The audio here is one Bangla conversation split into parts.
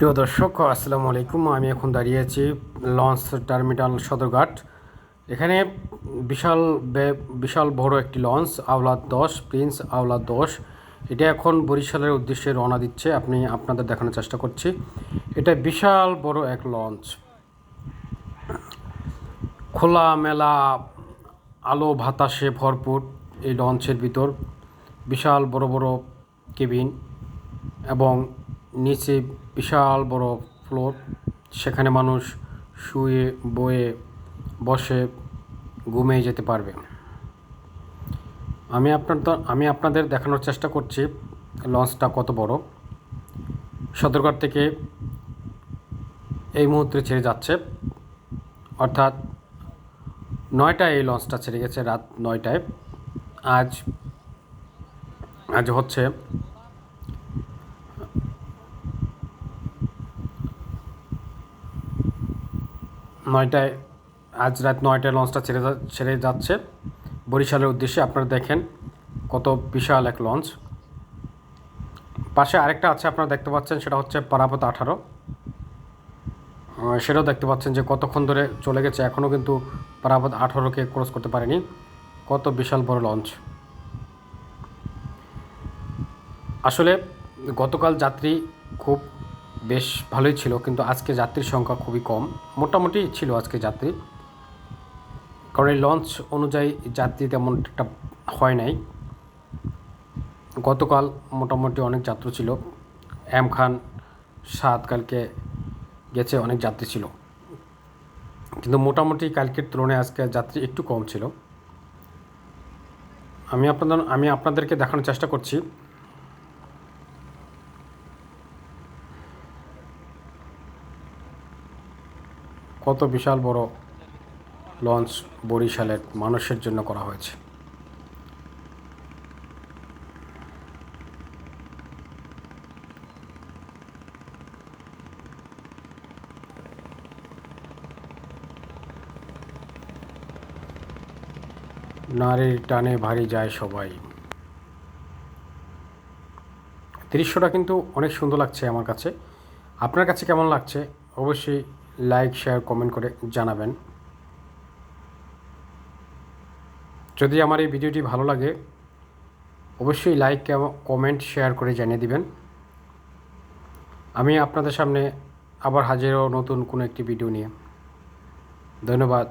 প্রিয় দর্শক, আসসালামু আলাইকুম। আমি এখন দাঁড়িয়ে আছি লঞ্চ টার্মিনাল সদরঘাট। এখানে বিশাল বিশাল বড় একটি লঞ্চ, আওলাদ দশ, প্রিন্স আওলাদ দশ। এটা এখন বরিশালের উদ্দেশ্যে রওনা দিচ্ছে। আপনি আপনাদের দেখানোর চেষ্টা করছি। এটা বিশাল বড় এক লঞ্চ। খোলা মেলা, আলো বাতাসে ভরপুর এই লঞ্চের ভিতর বিশাল বড় বড় কেবিন এবং নিচে বিশাল বড় ফ্লোর। সেখানে মানুষ শুয়ে, বয়ে, বসে, ঘুমিয়ে যেতে পারবে। আমি আপনার আমি আপনাদের দেখানোর চেষ্টা করছি, লঞ্চটা কত বড়। সদরঘাট থেকে এই মুহূর্তে ছেড়ে যাচ্ছে। অর্থাৎ নয়টায় এই লঞ্চটা ছেড়ে গেছে, রাত নয়টায়। আজ আজ হচ্ছে নয়টায়, আজ রাত নয়টায় লঞ্চটা ছেড়ে যা- ছেড়ে যাচ্ছে। বরিশালের উদ্দেশ্যে আপনারা দেখেন কত বিশাল এক লঞ্চ। পাশে আরেকটা আছে, আপনারা দেখতে পাচ্ছেন, সেটা হচ্ছে পারাপত আঠারো। সেটাও দেখতে পাচ্ছেন যে কতক্ষণ ধরে চলে গেছে এখনও কিন্তু পারাপত আঠারোকে ক্রস করতে পারেনি। কত বিশাল বড় লঞ্চ। আসলে গতকাল যাত্রী খুব বেশ ভালোই ছিল, কিন্তু আজকে যাত্রীর সংখ্যা খুবই কম। মোটামুটি ছিল আজকে যাত্রী। কারণ এই লঞ্চ অনুযায়ী যাত্রী তেমন একটা হয় নাই। গতকাল মোটামুটি অনেক যাত্রী ছিল। এম খান সাত কালকে গেছে, অনেক যাত্রী ছিল। কিন্তু মোটামুটি কালকের তুলনায় আজকে যাত্রী একটু কম ছিল। আমি আপনাদের, আমি আপনাদেরকে দেখানোর চেষ্টা করছি। কত বিশাল বড় লঞ্চ বরিশালের মানুষের জন্য করা হয়েছে। নারীর টানে ভারী যায় সবাই। দৃশ্যটা কিন্তু অনেক সুন্দর লাগছে আমার কাছে। আপনার কাছে কেমন লাগছে? অবশ্যই লাইক শেয়ার কমেন্ট করে জানাবেন। যদি আমার এই ভিডিওটি ভালো লাগে, অবশ্যই লাইক কমেন্ট শেয়ার করে জানিয়ে দিবেন। আমি আপনাদের সামনে আবার হাজিরও নতুন কোনো একটি ভিডিও নিয়ে। ধন্যবাদ,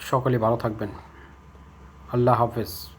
সকলে ভালো থাকবেন। আল্লাহ হাফেজ।